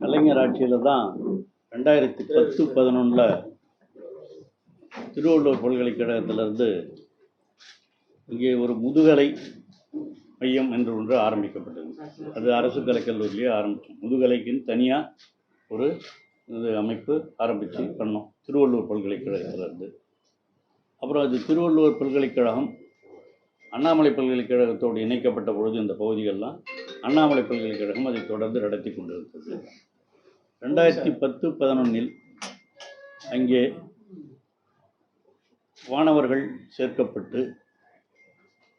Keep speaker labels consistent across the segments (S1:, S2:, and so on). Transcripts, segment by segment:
S1: கலைஞர் ஆட்சியில் தான் ரெண்டாயிரத்தி பத்து பதினொன்றில் திருவள்ளூர் பல்கலைக்கழகத்திலிருந்து இங்கே ஒரு முதுகலை மையம் என்று ஒன்று ஆரம்பிக்கப்பட்டது. அது அரசு கலைக்கல்லூரிலேயே ஆரம்பித்தோம் முதுகலைக்குன்னு தனியாக ஒரு இது அமைப்பு ஆரம்பித்து பண்ணோம் திருவள்ளூர் பல்கலைக்கழகத்திலேருந்து. அப்புறம் அது திருவள்ளுவர் பல்கலைக்கழகம் அண்ணாமலை பல்கலைக்கழகத்தோடு இணைக்கப்பட்ட பொழுது இந்த பகுதிகள்லாம் அண்ணாமலை பல்கலைக்கழகம் அதை தொடர்ந்து நடத்தி கொண்டிருந்தது. ரெண்டாயிரத்தி பத்து பதினொன்னில் அங்கே மாணவர்கள் சேர்க்கப்பட்டு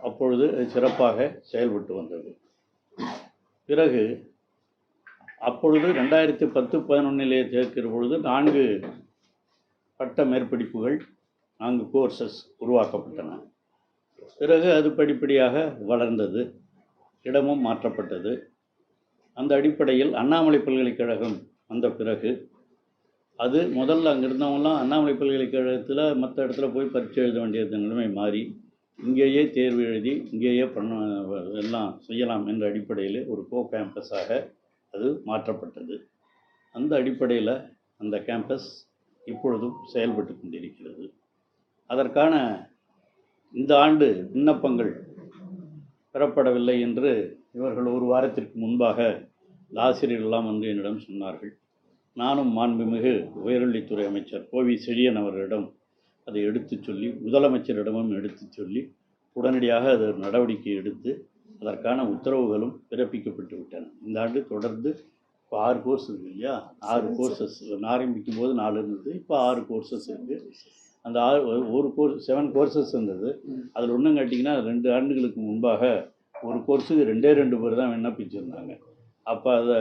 S1: அப்பொழுது அது சிறப்பாக செயல்பட்டு வந்தது. பிறகு அப்பொழுது ரெண்டாயிரத்தி பத்து பதினொன்னிலே சேர்க்கிற பொழுது நான்கு பட்ட மேற்படிப்புகள் நான்கு கோர்சஸ் உருவாக்கப்பட்டன. பிறகு அது படிப்படியாக வளர்ந்தது இடமும் மாற்றப்பட்டது. அந்த அடிப்படையில் அண்ணாமலை பல்கலைக்கழகம் வந்த பிறகு அது முதல்ல அங்கே இருந்தவங்களாம் அண்ணாமலை பல்கலைக்கழகத்தில் மற்ற இடத்துல போய் பரீட்சை எழுத வேண்டிய நிலைமை மாறி இங்கேயே தேர்வு எழுதி இங்கேயே பண்ண எல்லாம் செய்யலாம் என்ற அடிப்படையில் ஒரு கோ கேம்பஸாக அது மாற்றப்பட்டது. அந்த அடிப்படையில் அந்த கேம்பஸ் இப்பொழுதும் செயல்பட்டு கொண்டிருக்கிறது. அதற்கான இந்த ஆண்டு விண்ணப்பங்கள் பெறப்படவில்லை என்று இவர்கள் ஒரு வாரத்திற்கு முன்பாக ஆசிரியர்கள்லாம் வந்து என்னிடம் சொன்னார்கள் நானும் மாண்புமிகு உயர்கல்வித்துறை அமைச்சர் கோவி செழியன் அவர்களிடம் அதை எடுத்துச் சொல்லி முதலமைச்சரிடமும் எடுத்துச் சொல்லி உடனடியாக அது நடவடிக்கை எடுத்து அதற்கான உத்தரவுகளும் பிறப்பிக்கப்பட்டு விட்டன. இந்த ஆண்டு தொடர்ந்து இப்போ ஆறு கோர்ஸ் இருக்கு இல்லையா? ஆறு கோர்சஸ் ஆரம்பிக்கும் போது நாலு இருந்தது இப்போ ஆறு கோர்சஸ் இருக்குது அந்த ஆறு ஒரு- ஒரு கோர்ஸ் செவன் கோர்சஸ் இருந்தது அதில் ஒன்றும் கேட்டிங்கன்னா ரெண்டு ஆண்டுகளுக்கு முன்பாக ஒரு கோர்ஸுக்கு ரெண்டே ரெண்டு பேர் தான் விண்ணப்பிச்சிருந்தாங்க. அப்போ அதை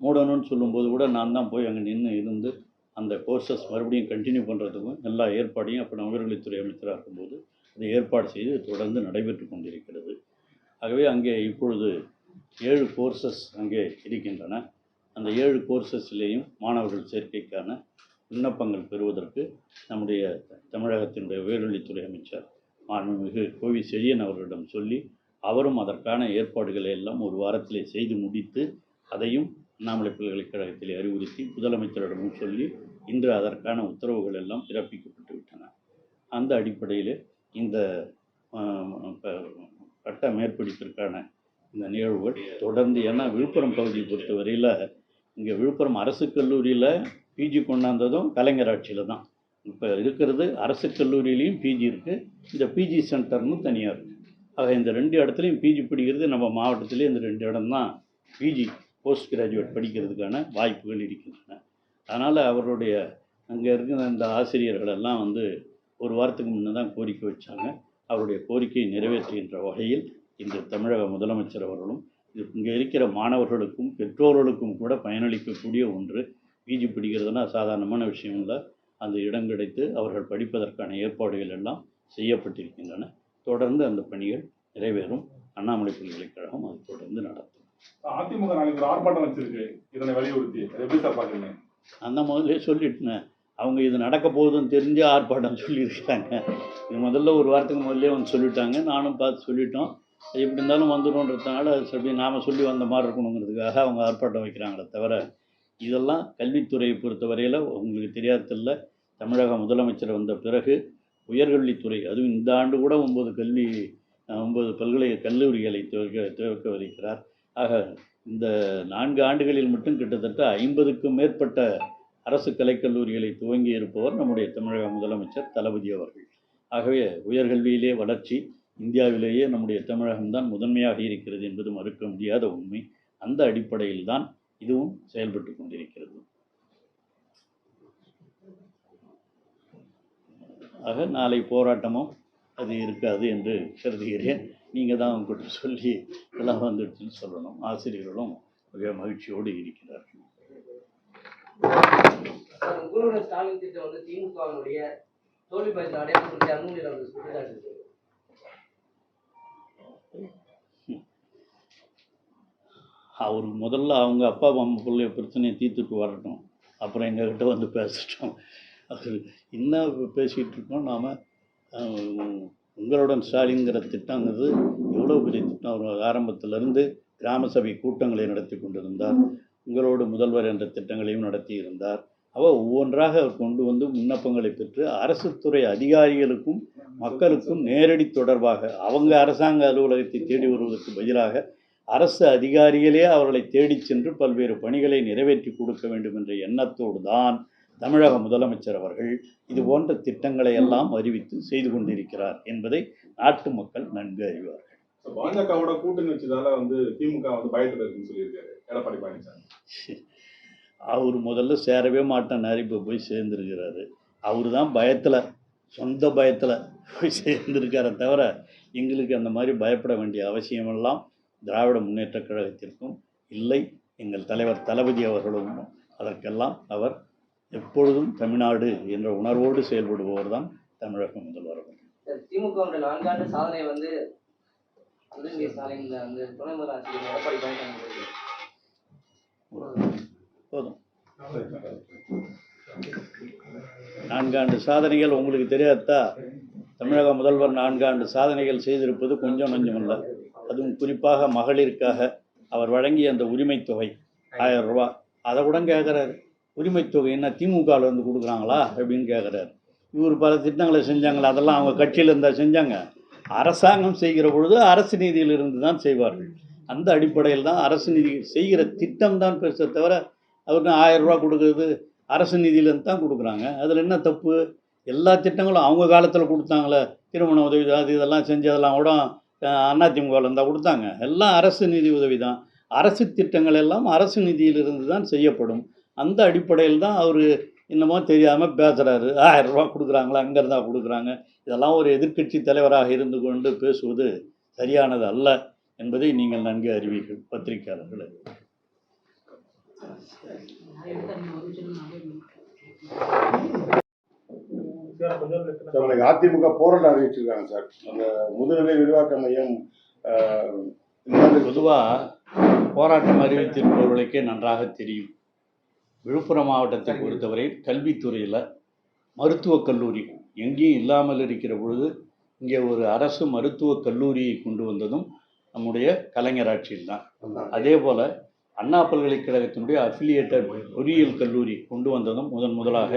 S1: மூடணும்னு சொல்லும்போது கூட நான் தான் போய் அங்கே நின்று இருந்து அந்த கோர்சஸ் மறுபடியும் கண்டினியூ பண்ணுறதுக்கும் எல்லா ஏற்பாடையும் அப்போ நான் உயர்கல்வித்துறை அமைச்சராக இருக்கும்போது அதை ஏற்பாடு செய்து தொடர்ந்து நடைபெற்று கொண்டிருக்கிறது. ஆகவே அங்கே இப்பொழுது ஏழு கோர்சஸ் அங்கே இருக்கின்றன. அந்த ஏழு கோர்சஸ்லேயும் மாணவர்கள் சேர்க்கைக்கான விண்ணப்பங்கள் பெறுவதற்கு நம்முடைய தமிழகத்தினுடைய உயர்கல்வித்துறை அமைச்சர் மாண்புமிகு கோவி செழியன் அவர்களிடம் சொல்லி அவரும் அதற்கான ஏற்பாடுகளை எல்லாம் ஒரு வாரத்திலே செய்து முடித்து அதையும் அண்ணாமலை பல்கலைக்கழகத்தில் அறிவுறுத்தி முதலமைச்சரிடமும் சொல்லி இன்று அதற்கான உத்தரவுகள் எல்லாம் பிறப்பிக்கப்பட்டு விட்டன. அந்த அடிப்படையில் இந்த ஆஹ், பட்ட மேற்படிப்பிற்கான இந்த நிகழ்வுகள் தொடர்ந்து ஏன்னா விழுப்புரம் பகுதியை பொறுத்தவரையில் இங்கே விழுப்புரம் அரசு கல்லூரியில் பிஜி கொண்டாந்ததும் கலைஞர் ஆட்சியில் தான். இப்போ இருக்கிறது அரசு கல்லூரியிலையும் பிஜி இருக்குது இந்த பிஜி சென்டர்னு தனியாக இருக்குது ஆக இந்த ரெண்டு இடத்துலையும் பிஜி பிடிக்கிறது நம்ம மாவட்டத்திலே இந்த ரெண்டு இடம் தான் பிஜி போஸ்ட் கிராஜுவேட் படிக்கிறதுக்கான வாய்ப்புகள் இருக்கின்றன. அதனால் அவருடைய அங்கே இருக்கிற அந்த ஆசிரியர்கள் எல்லாம் வந்து ஒரு வாரத்துக்கு முன்னே தான் கோரிக்கை வச்சாங்க. அவருடைய கோரிக்கையை நிறைவேற்றுகின்ற வகையில் இந்த தமிழக முதலமைச்சர் அவர்களும் இது இங்கே இருக்கிற மாணவர்களுக்கும் பெற்றோர்களுக்கும் கூட பயனளிக்கக்கூடிய ஒன்று. பிஜி பிடிக்கிறதுனா சாதாரணமான விஷயம் இல்லை அந்த இடம் கிடைத்து அவர்கள் படிப்பதற்கான ஏற்பாடுகள் எல்லாம் செய்யப்பட்டிருக்கின்றன. தொடர்ந்து அந்த பணிகள் நிறைவேறும். அண்ணாமலை பல்கலைக்கழகம் அது தொடர்ந்து நடத்தும்.
S2: அதிமுக நாளைக்கு ஒரு ஆர்ப்பாட்டம் வச்சிருக்கு. இதனை வலியுறுத்தி. எப்படி சார் பார்க்குறீங்க?
S1: அந்த முதல்ல சொல்லிட்டேன் அவங்க இது நடக்க போகுதுன்னு தெரிஞ்சு ஆர்ப்பாட்டம் சொல்லியிருக்காங்க. இது முதல்ல ஒரு வாரத்துக்கு முதல்ல வந்து சொல்லிட்டாங்க. நானும் பார்த்து சொல்லிட்டோம். எப்படி இருந்தாலும் வந்துடும்ன்றதுனால சரி நாம் சொல்லி வந்த மாதிரி இருக்கணுங்கிறதுக்காக அவங்க ஆர்ப்பாட்டம் வைக்கிறாங்களே தவிர இதெல்லாம் கல்வித்துறையை பொறுத்தவரையில் உங்களுக்கு தெரியாததில்ல. தமிழக முதலமைச்சர் வந்த பிறகு உயர்கல்வித்துறை அதுவும் இந்த ஆண்டு கூட ஒன்பது கல்வி ஒன்பது பல்கலை கல்லூரிகளை துவக்க துவக்க வருகிறார் ஆக இந்த நான்கு ஆண்டுகளில் மட்டும் கிட்டத்தட்ட ஐம்பதுக்கும் மேற்பட்ட அரசு கலைக்கல்லூரிகளை துவங்கி இருப்பவர் நம்முடைய தமிழக முதலமைச்சர் தளபதி அவர்கள். ஆகவே உயர்கல்வியிலே வளர்ச்சி இந்தியாவிலேயே நம்முடைய தமிழகம்தான் முதன்மையாக இருக்கிறது என்பது மறுக்க முடியாத உண்மை. அந்த அடிப்படையில் தான் இதுவும் செயல்பட்டு கொண்டிருக்கிறது. ஆக நாளை போராட்டமும் அது இருக்காது என்று கருதுகிறேன். நீங்கள் தான் உங்கள்கிட்ட சொல்லி எல்லாம் வந்துடுச்சுன்னு சொல்லணும். ஆசிரியர்களும் மிக மகிழ்ச்சியோடு இருக்கிறார்கள்.
S3: ஸ்டாலின் திட்டம் வந்து திமுகவினுடைய தோல்வி பயத்தில் அடையாளம்.
S1: அவர் முதல்ல அவங்க அப்பா அம்மா பிள்ளைய பிரச்சனையை தீர்த்துட்டு வரட்டும். அப்புறம் எங்ககிட்ட வந்து பேசட்டும். அது என்ன பேசிகிட்டு இருக்கோம் நாம் உங்களுடன் ஸ்டாலின்கிற திட்டங்கிறது எவ்வளோ பெரிய திட்டம்? அவர் ஆரம்பத்திலிருந்து கிராம சபை கூட்டங்களை நடத்தி கொண்டிருந்தார். உங்களோடு முதல்வர் என்ற திட்டங்களையும் நடத்தி இருந்தார். அவள் ஒவ்வொன்றாக கொண்டு வந்து விண்ணப்பங்களை பெற்று அரசு துறை அதிகாரிகளுக்கும் மக்களுக்கும் நேரடி தொடர்பாக அவங்க அரசாங்க அலுவலகத்தை தேடி வருவதற்கு பதிலாக அரசு அதிகாரிகளே அவர்களை தேடிச் சென்று பல்வேறு பணிகளை நிறைவேற்றி கொடுக்க வேண்டும் என்ற எண்ணத்தோடு தான் தமிழக முதலமைச்சர் அவர்கள் இது போன்ற திட்டங்களை எல்லாம் அறிவித்து செய்து கொண்டிருக்கிறார் என்பதை நாட்டு மக்கள் நன்கு அறிவார்கள்.
S2: பாஜகவோட கூட்டணி வச்சதால வந்து திமுக வந்து பயத்துல இருக்குன்னு சொல்லியிருக்காரு. எடப்பாடி பழனிசாமி.
S1: அவர் முதல்ல சேரவே மாட்டேன்னாரு இப்போ போய் சேர்ந்துருக்கிறாரு. அவர் தான் பயத்தில் சொந்த பயத்தில் போய் சேர்ந்திருக்காரே தவிர எங்களுக்கு அந்த மாதிரி பயப்பட வேண்டிய அவசியமெல்லாம் திராவிட முன்னேற்றக் கழகத்திற்கும் இல்லை. எங்கள் தலைவர் தளபதி அவர்களும் அதற்கெல்லாம் அவர் எப்பொழுதும் தமிழ்நாடு என்ற உணர்வோடு செயல்படுபவர் தான் தமிழக முதல்வர்
S3: திமுக நான்காண்டு சாதனை வந்து உதயநிதி ஸ்டாலின் வந்து துணை முதலமைச்சர் எடப்பாடி பழனிசாமி அவர்கள்.
S1: போதும். நான்காண்டு சாதனைகள் உங்களுக்கு தெரியாதா? தமிழக முதல்வர் நான்காண்டு சாதனைகள் செய்திருப்பது கொஞ்சம் நஞ்சமல்ல. அதுவும் குறிப்பாக மகளிருக்காக அவர் வழங்கிய அந்த உரிமைத் தொகை ஆயிரம் ரூபா. அதை கூட கேட்குறாரு உரிமை தொகை என்ன திமுகவில் வந்து கொடுக்குறாங்களா அப்படின்னு கேட்குறாரு இவர் பல திட்டங்களை செஞ்சாங்களா அதெல்லாம் அவங்க கட்சியில் இருந்தால் செஞ்சாங்க. அரசாங்கம் செய்கிற பொழுது அரசு நிதியிலிருந்து தான் செய்வார்கள். அந்த அடிப்படையில் தான் அரசு நிதி செய்கிற திட்டம் தான் பெருசே தவிர அவருக்கு ஆயிரம் ரூபா கொடுக்குறது அரசு நிதியிலேருந்து தான் கொடுக்குறாங்க. அதில் என்ன தப்பு? எல்லா திட்டங்களும் அவங்க காலத்தில் கொடுத்தாங்களே திருமண உதவி அது இதெல்லாம் செஞ்சதெல்லாம் கூட அதிமுகவில் இருந்தால் கொடுத்தாங்க. எல்லாம் அரசு நிதி உதவி தான் அரசு திட்டங்கள் எல்லாம் அரசு நிதியிலிருந்து தான் செய்யப்படும். அந்த அடிப்படையில் தான் அவர் என்னமோ தெரியாமல் பேசுகிறாரு ஆயிரம் ரூபா கொடுக்குறாங்களா அங்கே இருந்தால் கொடுக்குறாங்க. இதெல்லாம் ஒரு எதிர்க்கட்சி தலைவராக இருந்து கொண்டு பேசுவது சரியானது அல்ல என்பதை நீங்கள் நன்கு அறிவீர்கள் பத்திரிகையாளர்கள்.
S4: அதிமுக போராட்டம் அறிவிச்சிருக்காங்க சார். அந்த முதுநிலை விரிவாக்க மையம்
S1: பொதுவாக போராட்டம் அறிவித்திருப்பவர்களுக்கே நன்றாக தெரியும். விழுப்புரம் மாவட்டத்தை பொறுத்தவரை கல்வித்துறையில் மருத்துவக் கல்லூரி எங்கேயும் இல்லாமல் இருக்கிற பொழுது இங்கே ஒரு அரசு மருத்துவக் கல்லூரியை கொண்டு வந்ததும் நம்முடைய கலைஞர் ஆட்சியில் தான் அதே போல் அண்ணா பல்கலைக்கழகத்தினுடைய அஃபிலியேட்டட் பொறியியல் கல்லூரி கொண்டு வந்ததும் முதன் முதலாக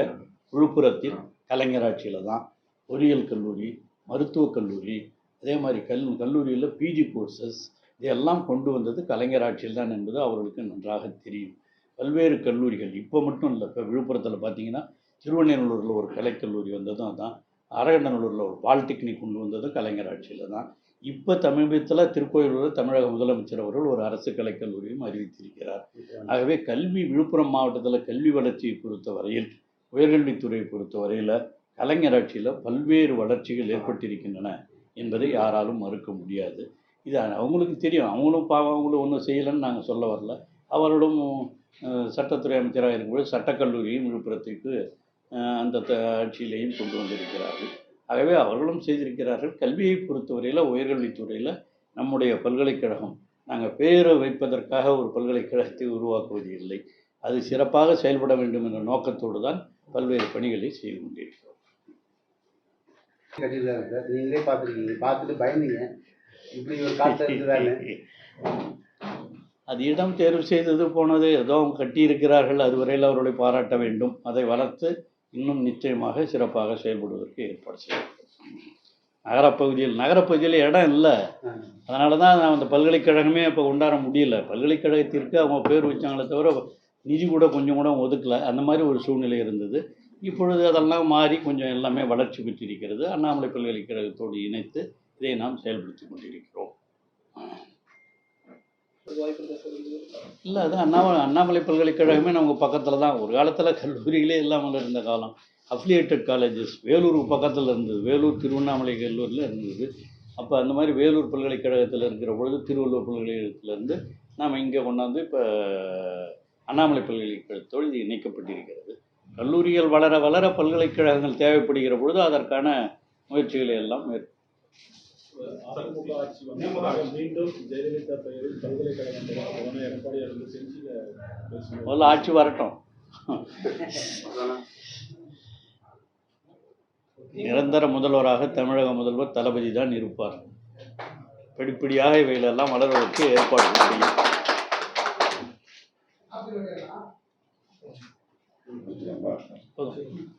S1: விழுப்புரத்தில் கலைஞர் ஆட்சியில் தான். பொறியியல் கல்லூரி மருத்துவக் கல்லூரி அதே மாதிரி கல் கல்லூரியில் பிஜி கோர்சஸ் இதையெல்லாம் கொண்டு வந்தது கலைஞர் ஆட்சியில் தான் என்பது அவர்களுக்கு நன்றாக தெரியும். பல்வேறு கல்லூரிகள் இப்போ மட்டும் இல்லை இப்போ விழுப்புரத்தில் பார்த்தீங்கன்னா திருவண்ணூரில் ஒரு கலைக்கல்லூரி வந்ததும் அதான் அரகண்டநல்லூரில் ஒரு பாலிடெக்னிக் கொண்டு வந்ததும் கலைஞர் ஆட்சியில் தான். இப்போ சமீபத்தில் திருக்கோயிலூரில் தமிழக முதலமைச்சர் அவர்கள் ஒரு அரசு கலைக்கல்லூரியும் அறிவித்திருக்கிறார். ஆகவே கல்வி விழுப்புரம் மாவட்டத்தில் கல்வி வளர்ச்சியை பொறுத்த வரையில் உயர்கல்வித்துறையை பொறுத்த வரையில் கலைஞர் ஆட்சியில் பல்வேறு வளர்ச்சிகள் ஏற்பட்டிருக்கின்றன என்பதை யாராலும் மறுக்க முடியாது. இது அவங்களுக்கு தெரியும். அவங்களும் பாவம் அவங்களும் ஒன்றும் செய்யலைன்னு நாங்கள் சொல்ல வரல. அவர்களும் சட்டத்துறை அமைச்சராக இருக்கும்போது சட்டக்கல்லூரியும் விழுப்புரத்திற்கு அந்த ஆட்சியிலேயும் கொண்டு வந்திருக்கிறார்கள். ஆகவே அவர்களும் செய்திருக்கிறார்கள். கல்வியை பொறுத்தவரையில் உயர்கல்வித்துறையில் நம்முடைய பல்கலைக்கழகம் நாங்கள் பேரை வைப்பதற்காக ஒரு பல்கலைக்கழகத்தை உருவாக்குவது இல்லை. அது சிறப்பாக செயல்பட வேண்டும் என்ற நோக்கத்தோடு தான் பல்வேறு பணிகளை செய்து கொண்டிருக்கிறோம்.
S5: நீங்களே பார்த்துருக்கீங்க. பார்த்துட்டு பயந்தீங்க. இப்படி ஒரு காற்று
S1: அது இடம் தேர்வு செய்தது போனது ஏதோ அவங்க கட்டியிருக்கிறார்கள் அதுவரையில் அவர்களை பாராட்ட வேண்டும். அதை வளர்த்து இன்னும் நிச்சயமாக சிறப்பாக செயல்படுவதற்கு ஏற்பாடு செய்யும் நகரப்பகுதியில் நகரப்பகுதியில் இடம் இல்லை. அதனால தான் நான் அந்த பல்கலைக்கழகமே இப்போ கொண்டாட முடியல. பல்கலைக்கழகத்திற்கு அவங்க பேர் வச்சாங்களே தவிர நிதி கூட கொஞ்சம் கூட ஒதுக்கலை. அந்த மாதிரி ஒரு சூழ்நிலை இருந்தது. இப்பொழுது அதெல்லாம் மாறி கொஞ்சம் எல்லாமே வளர்ச்சி பெற்றிருக்கிறது. அண்ணாமலை பல்கலைக்கழகத்தோடு இணைத்து இதை நாம் செயல்படுத்தி கொண்டிருக்கிறோம். இல்லை அது அண்ணாமலை அண்ணாமலை பல்கலைக்கழகமே நமக்கு பக்கத்தில் தான் ஒரு காலத்தில் கல்லூரிகளே இல்லாமல் இருந்த காலம். அஃபிலியேட்டட் காலேஜஸ் வேலூருக்கு பக்கத்தில் இருந்தது. வேலூர் திருவண்ணாமலை கல்லூரியில் இருந்தது. அப்போ அந்த மாதிரி வேலூர் பல்கலைக்கழகத்தில் இருக்கிற பொழுது திருவள்ளூர் பல்கலைக்கழகத்திலேருந்து நாம் இங்கே கொண்டாந்து இப்போ அண்ணாமலை பல்கலைக்கழகத்தோடு இது இணைக்கப்பட்டிருக்கிறது. கல்லூரிகள் வளர வளர பல்கலைக்கழகங்கள் தேவைப்படுகிற பொழுது அதற்கான முயற்சிகளை எல்லாம் மேற்
S6: அதிமுக ஆட்சி வந்தால் மீண்டும் ஜெயலலிதா பெயரில் பல்கலைக்கழகம் எடப்பாடியார் வந்து செஞ்சியில்
S1: முதல்ல ஆட்சி வரட்டும். நிரந்தர முதல்வராக தமிழக முதல்வர் தளபதி தான் இருப்பார். படிப்படியாக இவைகளெல்லாம் வளர்வதற்கு ஏற்பாடு செய்யும். போதும்.